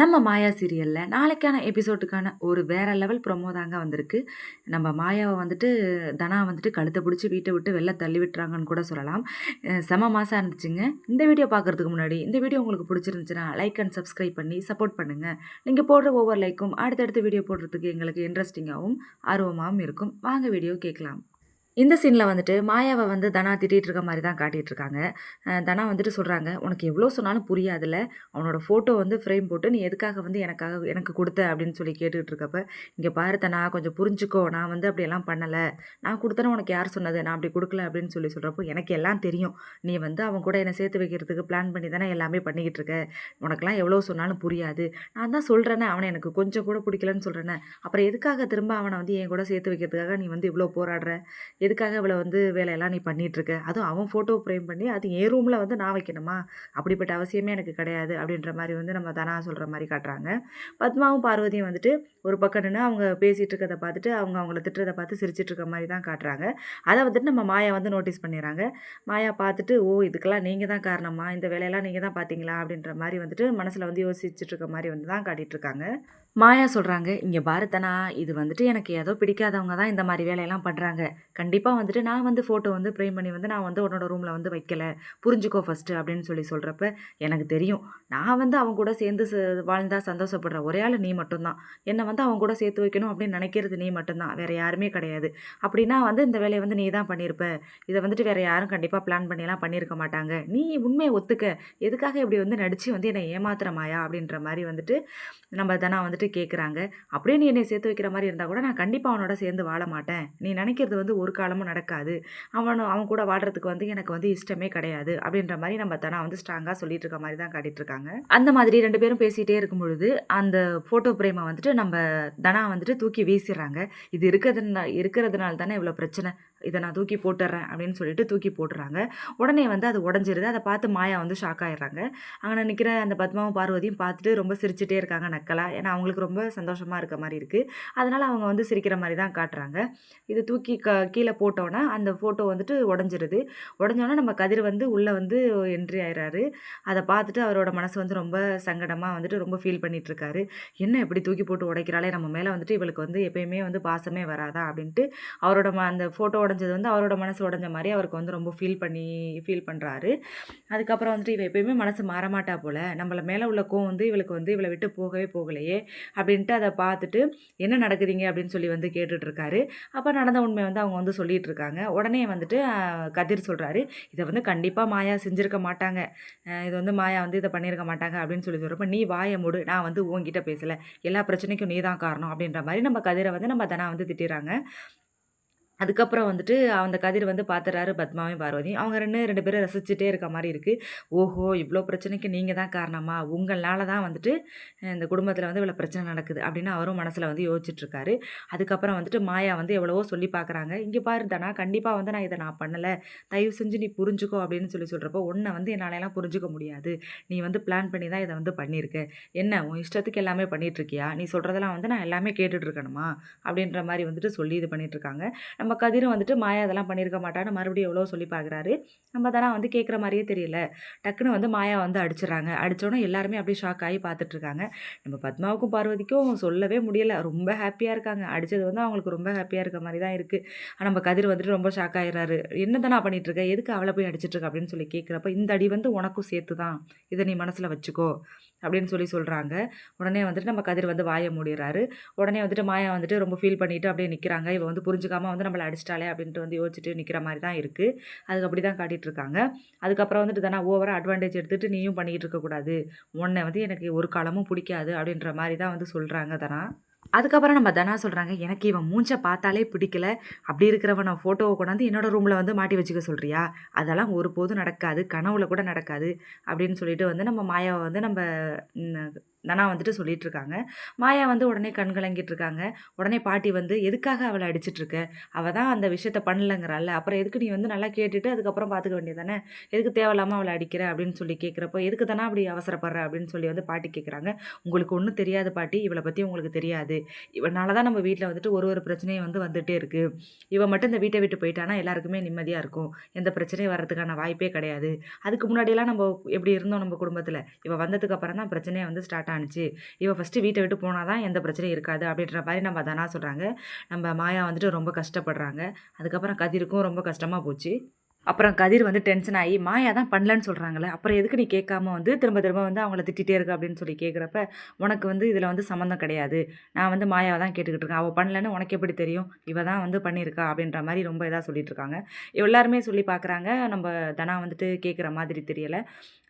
நம்ம மாயா சீரியலில் நாளைக்கான எபிசோடுக்கான ஒரு வேற லெவல் ப்ரொமோ தாங்க வந்திருக்கு. நம்ம மாயாவை வந்துட்டு தனா வந்துட்டு கழுத்தை பிடிச்சி வீட்டை விட்டு வெளில தள்ளி விட்டுறாங்கன்னு கூட சொல்லலாம். செம மாதம் இருந்துச்சுங்க. இந்த வீடியோ பார்க்குறதுக்கு முன்னாடி இந்த வீடியோ உங்களுக்கு பிடிச்சிருந்துச்சுன்னா லைக் அண்ட் சப்ஸ்கிரைப் பண்ணி சப்போர்ட் பண்ணுங்கள் நீங்கள் போடுற ஒவ்வொரு லைக்கும் அடுத்தடுத்த வீடியோ போடுறதுக்கு எங்களுக்கு இன்ட்ரெஸ்டிங்காகவும் ஆர்வமாகவும் இருக்கும். வாங்க வீடியோ கேட்கலாம். இந்த சீனில் வந்துட்டு மாயாவை வந்து தனா திட்டிகிட்டு இருக்க மாதிரி தான் காட்டிகிட்டு இருக்காங்க. தனா வந்துட்டு சொல்கிறாங்க உனக்கு எவ்வளோ சொன்னாலும் புரியாதுல்ல. அவனோட ஃபோட்டோ வந்து ஃப்ரேம் போட்டு நீ எதுக்காக வந்து எனக்காக எனக்கு கொடுத்த? அப்படின்னு சொல்லி கேட்டுக்கிட்டு இருக்கப்ப இங்கே பாரு தனா கொஞ்சம் புரிஞ்சுக்கோ. நான் வந்து அப்படியெல்லாம் பண்ணலை. நான் கொடுத்தேன்னு உனக்கு யார் சொன்னது? நான் அப்படி கொடுக்கல. அப்படின்னு சொல்லி சொல்கிறப்போ எனக்கு எல்லாம் தெரியும். நீ வந்து அவன் கூட என்னை சேர்த்து வைக்கிறதுக்கு பிளான் பண்ணி தானே எல்லாமே பண்ணிக்கிட்டு இருக்க. உனக்கெல்லாம் எவ்வளோ சொன்னாலும் புரியாது. நான் தான் சொல்கிறேனே அவனை எனக்கு கொஞ்சம் கூட பிடிக்கலன்னு சொல்கிறேனே அப்புறம் எதுக்காக திரும்ப அவனை வந்து என் கூட சேர்த்து வைக்கிறதுக்காக நீ வந்து இவ்வளோ போராடுற? எதுக்காக இவ்வளோ வந்து வேலையெல்லாம் நீ பண்ணிகிட்ருக்க அதுவும் அவன் ஃபோட்டோ ஃப்ரேம் பண்ணி அது என் ரூமில் வந்து நான் வைக்கணுமா? அப்படிப்பட்ட அவசியமே எனக்கு கிடையாது அப்படின்ற மாதிரி வந்து நம்ம தனா சொல்கிற மாதிரி காட்டுறாங்க. பத்மாவும் பார்வதியும் வந்துட்டு ஒரு பக்கம் நின்று அவங்க பேசிகிட்டு இருக்கிறத பார்த்துட்டு அவங்க அவங்கள திட்டுறதை பார்த்து சிரிச்சிட்டு இருக்க மாதிரி தான் காட்டுறாங்க. அதை வந்துட்டு நம்ம மாயா வந்து நோட்டீஸ் பண்ணிடுறாங்க. மாயா பார்த்துட்டு ஓ இதுக்கெல்லாம் நீங்கள் தான் காரணமா இந்த வேலையெல்லாம் நீங்கள் தான் பார்த்தீங்களா? அப்படின்ற மாதிரி வந்துட்டு மனசில் வந்து யோசிச்சுட்டு இருக்க மாதிரி வந்து தான் காட்டிகிட்டு இருக்காங்க மாயா சொல்கிறாங்க இங்கே பாரதனா இது வந்துட்டு எனக்கு ஏதோ பிடிக்காதவங்க தான் இந்த மாதிரி வேலையெல்லாம் பண்ணுறாங்க கண்டிப்பாக வந்துட்டு நான் வந்து ஃபோட்டோ வந்து ப்ரேம் பண்ணி வந்து நான் வந்து உன்னோட ரூமில் வந்து வைக்கல. புரிஞ்சுக்கோ ஃபஸ்ட்டு அப்படின்னு சொல்லி சொல்கிறப்ப எனக்கு தெரியும். நான் வந்து அவங்க கூட சேர்ந்து ச- வாழ்ந்தா சந்தோஷப்படுற ஒரே ஆள் நீ மட்டும்தான். என்னை வந்து அவங்க கூட சேர்த்து வைக்கணும் அப்படின்னு நினைக்கிறது நீ மட்டும்தான். வேறு யாருமே கிடையாது. அப்படின்னா வந்து இந்த வேலையை வந்து நீ தான் பண்ணியிருப்ப இதை வந்துட்டு வேறு யாரும் கண்டிப்பாக பிளான் பண்ணிலாம் பண்ணியிருக்க மாட்டாங்க. நீ உண்மையை ஒத்துக்க. எதுக்காக இப்படி வந்து நடித்து வந்து என்னை ஏமாத்துற மாயா? அப்படின்ற மாதிரி வந்துட்டு நம்ம தானே வந்துட்டு கேட்குறாங்க அப்படியே நீ என்னை சேர்த்து வைக்கிற மாதிரி இருந்தால் கூட நான் கண்டிப்பாக அவனோட சேர்ந்து வாழ மாட்டேன். நீ நினைக்கிறது வந்து ஒரு காலமும் நடக்காது. அவன் அவன் கூட வாடுறதுக்கு வந்து எனக்கு வந்து இஷ்டமே கிடையாது. அப்படின்ற மாதிரி நம்ம தனா வந்து ஸ்ட்ராங்காக சொல்லிட்டு இருக்க மாதிரி தான் காட்டிட்டு இருக்காங்க. அந்த மாதிரி ரெண்டு பேரும் பேசிகிட்டே இருக்கும் பொழுது அந்த ஃபோட்டோ பிரேமை வந்துட்டு நம்ம தனா வந்துட்டு தூக்கி வீசிடுறாங்க. இது இருக்கிறதுனா இருக்கிறதுனால தானே இவ்வளோ பிரச்சனை? இதை நான் தூக்கி போட்டுறேன் அப்படின்னு சொல்லிட்டு தூக்கி போட்டுறாங்க. உடனே வந்து அது உடஞ்சிருது. அதை பார்த்து மாயா வந்து ஷாக் ஆயிடுறாங்க. அங்கே நிற்கிற அந்த பத்மாவும் பார்வதியும் பார்த்துட்டு ரொம்ப சிரிச்சுட்டே இருக்காங்க நக்கலா. ஏன்னா அவங்களுக்கு ரொம்ப சந்தோஷமாக இருக்க மாதிரி இருக்குது அதனால் அவங்க வந்து சிரிக்கிற மாதிரி தான் காட்டுறாங்க. இது தூக்கி க கீழே போட்டோன்னே அந்த ஃபோட்டோ வந்துட்டு உடஞ்சிருது. உடஞ்சோன்னே நம்ம கதிர் வந்து உள்ளே வந்து என்ட்ரி ஆயிடுறாரு அதை பார்த்துட்டு அவரோட மனசு வந்து ரொம்ப சங்கடமாக வந்துட்டு ரொம்ப ஃபீல் பண்ணிகிட்ருக்காரு என்ன இப்படி தூக்கி போட்டு உடைக்கிறாளே? நம்ம மேலே வந்துட்டு இவளுக்கு வந்து எப்பயுமே வந்து பாசமே வராதா? அப்படின்ட்டு அவரோட ம அந்த ஃபோட்டோ உடஞ்சது வந்து அவரோட மனசு உடஞ்ச மாதிரி அவருக்கு வந்து ரொம்ப ஃபீல் பண்ணி ஃபீல் பண்ணுறாரு அதுக்கப்புறம் வந்துட்டு இவள் எப்பயுமே மனசு மாறமாட்டா போல். நம்மளை மேலே உள்ள கோவம் வந்து இவளுக்கு வந்து இவளை விட்டு போகவே போகலையே அப்படின்ட்டு அதை பார்த்துட்டு என்ன நடக்குதுங்க அப்படின்னு சொல்லி வந்து கேட்டுட்ருக்காரு. அப்போ நடந்த உண்மை வந்து அவங்க வந்து சொல்லிகிட்டு இருக்காங்க உடனே வந்துட்டு கதிர் சொல்கிறாரு இதை வந்து கண்டிப்பாக மாயா செஞ்சுருக்க மாட்டாங்க. இது வந்து மாயா வந்து இதை பண்ணியிருக்க மாட்டாங்க. அப்படின்னு சொல்லி சொல்கிறப்ப நீ வாயை மூடு நான் வந்து உங்ககிட்ட பேசலை. எல்லா பிரச்சனைக்கும் நீ தான் காரணம். அப்படின்ற மாதிரி நம்ம கதிரை வந்து நம்ம தனா வந்து திட்டிடுறாங்க அதுக்கப்புறம் வந்துட்டு அந்த கதிர் வந்து பார்த்துறாரு பத்மாவையும் பார்வதியும் அவங்க ரெண்டு ரெண்டு பேரும் ரசிச்சுட்டே இருக்க மாதிரி இருக்குது ஓஹோ இவ்வளோ பிரச்சனைக்கு நீங்கள் தான் காரணமா? உங்களால் தான் வந்துட்டு இந்த குடும்பத்தில் வந்து இவ்வளோ பிரச்சனை நடக்குது அப்படின்னு அவரும் மனசில் வந்து யோசிச்சுட்ருக்காரு. அதுக்கப்புறம் வந்துட்டு மாயா வந்து எவ்வளவோ சொல்லி பார்க்குறாங்க இங்கே பாரு தானா கண்டிப்பாக வந்து நான் இதை நான் பண்ணலை. தயவு செஞ்சு நீ புரிஞ்சுக்கோ அப்படின்னு சொல்லி சொல்கிறப்போ உன்னை வந்து என்னாலலாம் புரிஞ்சுக்க முடியாது. நீ வந்து பிளான் பண்ணி தான் இதை வந்து பண்ணியிருக்க. என்ன உன் இஷ்டத்துக்கு எல்லாமே பண்ணிகிட்ருக்கியா நீ சொல்கிறதெல்லாம் வந்து நான் எல்லாமே கேட்டுட்ருக்கணுமா? அப்படின்ற மாதிரி வந்துட்டு சொல்லி இது பண்ணிகிட்ருக்காங்க நம்ம கதிரும் வந்துட்டு மாயா அதெல்லாம் பண்ணியிருக்க மாட்டான்னு மறுபடியும் எவ்வளோ சொல்லி பார்க்குறாரு நம்ம தானே வந்து கேட்குற மாதிரியே தெரியல. டக்குன்னு வந்து மாயா வந்து அடிச்சிடறாங்க. அடித்தோன்னே எல்லாருமே அப்படியே ஷாக் ஆகி பார்த்துட்ருக்காங்க நம்ம பத்மாவுக்கும் பார்வதிக்கும் சொல்லவே முடியலை. ரொம்ப ஹாப்பியாக இருக்காங்க. அடித்தது வந்து அவங்களுக்கு ரொம்ப ஹாப்பியாக இருக்க மாதிரி தான் இருக்குது ஆனால் நம்ம கதிர் வந்துட்டு ரொம்ப ஷாக் ஆகிறாரு என்ன தானே பண்ணிட்டு இருக்க? எதுக்கு அவளை போய் அடிச்சிட்டுருக்கா அப்படின்னு சொல்லி கேட்குறப்ப இந்த அடி வந்து உனக்கும் சேர்த்து தான் இதை நீ மனசில் வச்சுக்கோ. அப்படின்னு சொல்லி சொல்கிறாங்க உடனே வந்துட்டு நம்ம கதிர் வந்து வாயை மூடிடுறாரு. உடனே வந்துட்டு மாயா வந்துட்டு ரொம்ப ஃபீல் பண்ணிட்டு அப்படியே நிற்கிறாங்க இவன் வந்து புரிஞ்சுக்காமல் வந்து நம்மளை அடிச்சிட்டாலே அப்படின்ட்டு வந்து யோசிச்சுட்டு நிற்கிற மாதிரி தான் இருக்குது அதுக்கு அப்படி தான் காட்டிட்டு இருக்காங்க. அதுக்கப்புறம் வந்துட்டு தானே ஓவராக அட்வான்டேஜ் எடுத்துகிட்டு நீயும் பண்ணிக்கிட்டு இருக்கக்கூடாது. உன்னை வந்து எனக்கு ஒரு காலமும் பிடிக்காது அப்படின்ற மாதிரி தான் வந்து சொல்கிறாங்க தானா. அதுக்கப்புறம் நம்ம தனா சொல்கிறாங்க எனக்கு இவன் மூஞ்சை பார்த்தாலே பிடிக்கல. அப்படி இருக்கிறவன் நான் ஃபோட்டோவை கொண்டாந்து என்னோடய ரூமில் வந்து மாட்டி வச்சுக்க சொல்கிறியா அதெல்லாம் ஒருபோதும் நடக்காது. கனவுல கூட நடக்காது. அப்படின்னு சொல்லிட்டு வந்து நம்ம மாயாவை வந்து நம்ம நனா தனா வந்துட்டு சொல்லிட்டு இருக்காங்க மாயா வந்து உடனே கண் கலங்கிட்டு இருக்காங்க உடனே பாட்டி வந்து எதுக்காக அவளை அடிச்சிட்டு இருக்க அவள் தான் அந்த விஷயத்த பண்ணலங்கிறாள் அப்புறம் எதுக்கு நீ வந்து நல்லா கேட்டுட்டு அதுக்கப்புறம் பார்த்துக்க வேண்டியதானே எதுக்கு தேவையில்லாமல் அவளை அடிக்கிற? அப்படின்னு சொல்லி கேட்குறப்போ எதுக்கு தானே அப்படி அவசரப்படுற? அப்படின்னு சொல்லி வந்து பாட்டி கேட்குறாங்க. உங்களுக்கு ஒன்றும் தெரியாது பாட்டி. இவளை பற்றி உங்களுக்கு தெரியாது. இவனால தான் நம்ம வீட்டில் வந்துட்டு ஒரு ஒரு பிரச்சனையும் வந்து வந்துகிட்டே இருக்குது இவன் மட்டும் இந்த வீட்டை விட்டு போயிட்டானா எல்லாருக்குமே நிம்மதியாக இருக்கும். எந்த பிரச்சனையும் வர்றதுக்கான வாய்ப்பே கிடையாது. அதுக்கு முன்னாடியெல்லாம் நம்ம எப்படி இருந்தோம் நம்ம குடும்பத்தில்? இவன் வந்ததுக்கு அப்புறம் தான் பிரச்சனையை வந்து ஸ்டார்ட் ஆணுச்சு இவள் ஃபஸ்ட்டு வீட்டை விட்டு போனால் தான் எந்த பிரச்சனையும் இருக்காது அப்படின்ற மாதிரி நம்ம தனா சொல்கிறாங்க நம்ம மாயா வந்துட்டு ரொம்ப கஷ்டப்படுறாங்க. அதுக்கப்புறம் கதிருக்கும் ரொம்ப கஷ்டமாக போச்சு. அப்புறம் கதிர் வந்து டென்ஷன் ஆகி மாயா தான் பண்ணலன்னு சொல்கிறாங்களே அப்புறம் எதுக்கு நீ கேட்காம வந்து திரும்ப திரும்ப வந்து அவங்கள திட்டிகிட்டே இருக்க? அப்படின்னு சொல்லி கேட்குறப்ப உனக்கு வந்து இதில் வந்து சம்மந்தம் கிடையாது. நான் வந்து மாயாவை தான் கேட்டுக்கிட்டு இருக்கேன். அவள் பண்ணலன்னு உனக்கு எப்படி தெரியும்? இவ தான் வந்து பண்ணியிருக்கா. அப்படின்ற மாதிரி ரொம்ப இதாக சொல்லிட்டு இருக்காங்க. எல்லாருமே சொல்லி பார்க்குறாங்க. நம்ம தனா வந்துட்டு கேட்குற மாதிரி தெரியலை.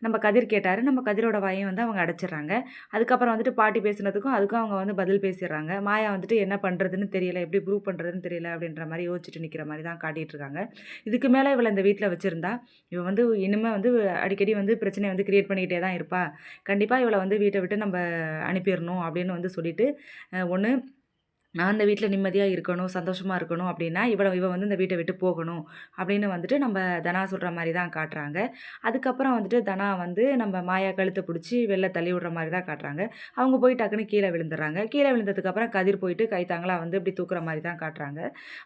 நம்ம கதிர் கேட்டார். நம்ம கதிரோட வாயும் வந்து அவங்க அடைச்சிடுறாங்க. அதுக்கப்புறம் வந்துட்டு பாட்டி பேசுனதுக்கும் அதுக்கும் அவங்க வந்து பதில் பேசிடுறாங்க. மாயா வந்துட்டு என்ன பண்ணுறதுன்னு தெரியல எப்படி ப்ரூவ் பண்ணுறதுன்னு தெரியல அப்படின்ற மாதிரி யோசிச்சுட்டு நிற்கிற மாதிரி தான் காட்டிகிட்டு இருக்காங்க. இதுக்கு மேலே இவளை இந்த வீட்டில் வச்சுருந்தா இவள் வந்து இனிமேல் வந்து அடிக்கடி வந்து பிரச்சனையை வந்து க்ரியேட் பண்ணிக்கிட்டே தான் இருப்பாள் கண்டிப்பாக இவளை வந்து வீட்டை விட்டு நம்ம அனுப்பிடணும் அப்படின்னு வந்து சொல்லிவிட்டு ஒன்று நான் அந்த வீட்டில் நிம்மதியாக இருக்கணும் சந்தோஷமாக இருக்கணும் அப்படின்னா இவளை இவன் வந்து இந்த வீட்டை விட்டு போகணும் அப்படின்னு வந்துட்டு நம்ம தனா சொல்கிற மாதிரி தான் காட்டுறாங்க. அதுக்கப்புறம் வந்துட்டு தனா வந்து நம்ம மாயா கழுத்தை பிடிச்சி வெளில தள்ளி விடுற மாதிரி தான் காட்டுறாங்க. அவங்க போய் டக்குன்னு கீழே விழுந்துடுறாங்க. கீழே விழுந்ததுக்கப்புறம் கதிர் போயிட்டு கைத்தாங்களா வந்து இப்படி தூக்குற மாதிரி தான் காட்டுறாங்க.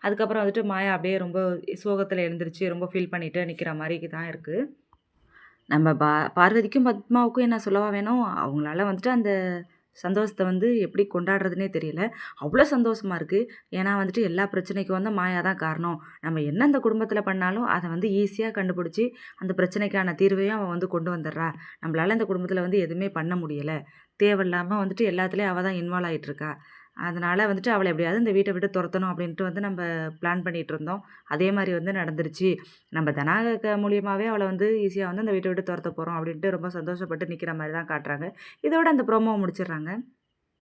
அதுக்கப்புறம் வந்துட்டு மாயா அப்படியே ரொம்ப சோகத்தில் எழுந்திரிச்சு ரொம்ப ஃபீல் பண்ணிட்டு நிற்கிற மாதிரி தான் இருக்குது நம்ம பா பார்வதிக்கும் பத்மாவுக்கும் என்ன சொல்லவா வேணும்? அவங்களால வந்துட்டு அந்த சந்தோஷத்தை வந்து எப்படி கொண்டாடுறதுனே தெரியல. அவ்வளோ சந்தோஷமாக இருக்குது ஏன்னா வந்துட்டு எல்லா பிரச்சனைக்கும் வந்து மாயா தான் காரணம். நம்ம என்ன அந்த குடும்பத்தில் பண்ணாலும் அதை வந்து ஈஸியாக கண்டுபிடிச்சி அந்த பிரச்சனைக்கான தீர்வையும் அவன் வந்து கொண்டு வந்துடுறா. நம்மளால் இந்த குடும்பத்தில் வந்து எதுவுமே பண்ண முடியலை. தேவையில்லாமல் வந்துட்டு எல்லாத்துலேயும் அவள் தான் இன்வால்வ் ஆகிட்டுருக்கா அதனால் வந்துட்டு அவளை எப்படியாவது இந்த வீட்டை விட்டு துரத்தணும் அப்படின்ட்டு வந்து நம்ம பிளான் பண்ணிகிட்டு இருந்தோம். அதே மாதிரி வந்து நடந்துருச்சு. நம்ம தனாக மூலியமாகவே அவளை வந்து ஈஸியாக வந்து அந்த வீட்டை விட்டு துரத்த போகிறோம் அப்படின்ட்டு ரொம்ப சந்தோஷப்பட்டு நிற்கிற மாதிரி தான் காட்டுறாங்க. இதோட அந்த ப்ரோமோவை முடிச்சிடுறாங்க.